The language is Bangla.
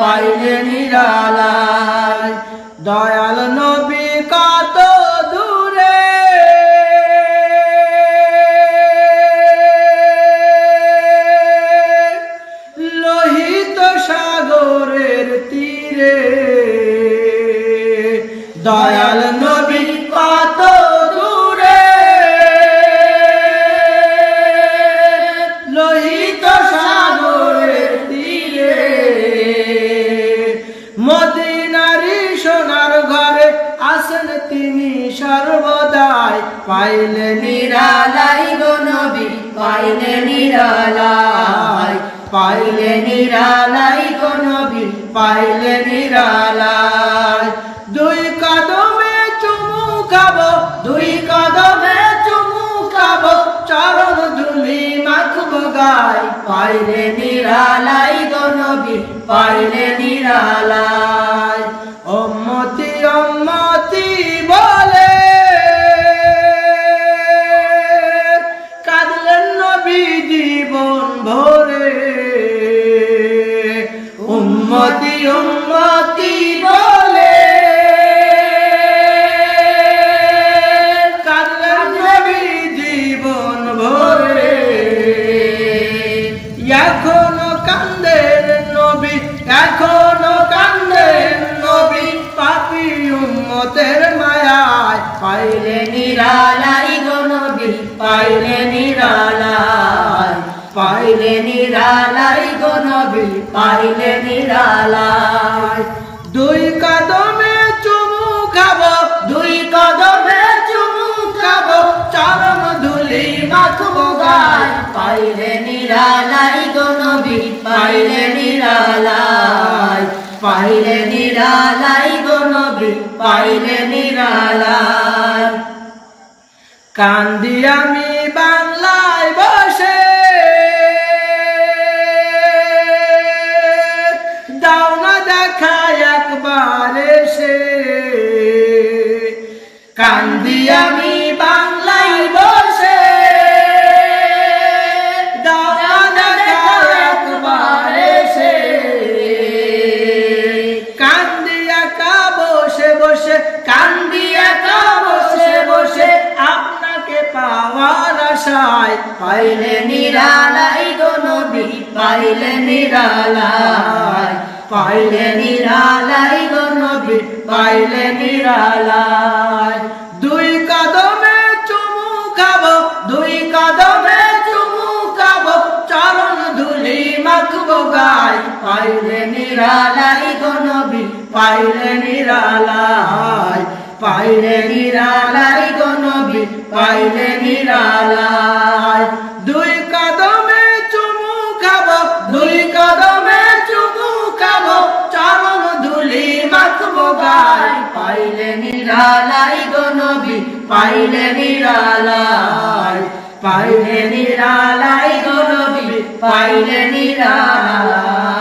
পাইলে নিরালাই দয়াল নবী কত দূরে। লোহিত সাগরের তীরে। দয়াল নবী পাইলে নিরালাই গো নবী, পাইলে নিরালাই পাইলে নিরালাই গো নবী, পাইলে নিরালাই। দুই কদমে চুমু খাব, দুই কদমে চুমু খাব, চরণ ধুলি মাখবো গাই পাইলে নিরালাই গো নবী, পাইলে নিরালাই। অম্মতি নবী জীবন ভরে। উম্মতি উম্মতি বলে পাইলে নিরালাই গো নবী পাইলে নিরালাই দুই কদমে চুমু খাব, দুই কদমে চুমু খাব চরণ ধুলি মাখবো গায় পাইলে নিরালাই গো নবী পাইলে নিরালাই পাইলে নিরালাই গো নবী পাইলে নিরালাই কান্দি আমি পাইলে নিরালাই গো নবী, পাইলে নিরালাই। পাইলে নিরালাই গো নবী, পাইলে নিরালাই। দুই কদমে চুমু খাব, দুই কদমে চুমু খাব, চরণ ধুলি মাখবো গাই। পাইলে নিরালাই গো নবী, পাইলে নিরালাই। পাইলে নিরালাই গো নবী, পাইলে নিরালাই। দুই কদমে চুমু খাব, দুই কদমে চুমু খাব, চরণ ধুলি মাখবো গাই। পাইলে নিরালাই গো নবী, পাইলে নিরালাই। পাইলে নিরালাই গো নবী, পাইলে নিরালাই।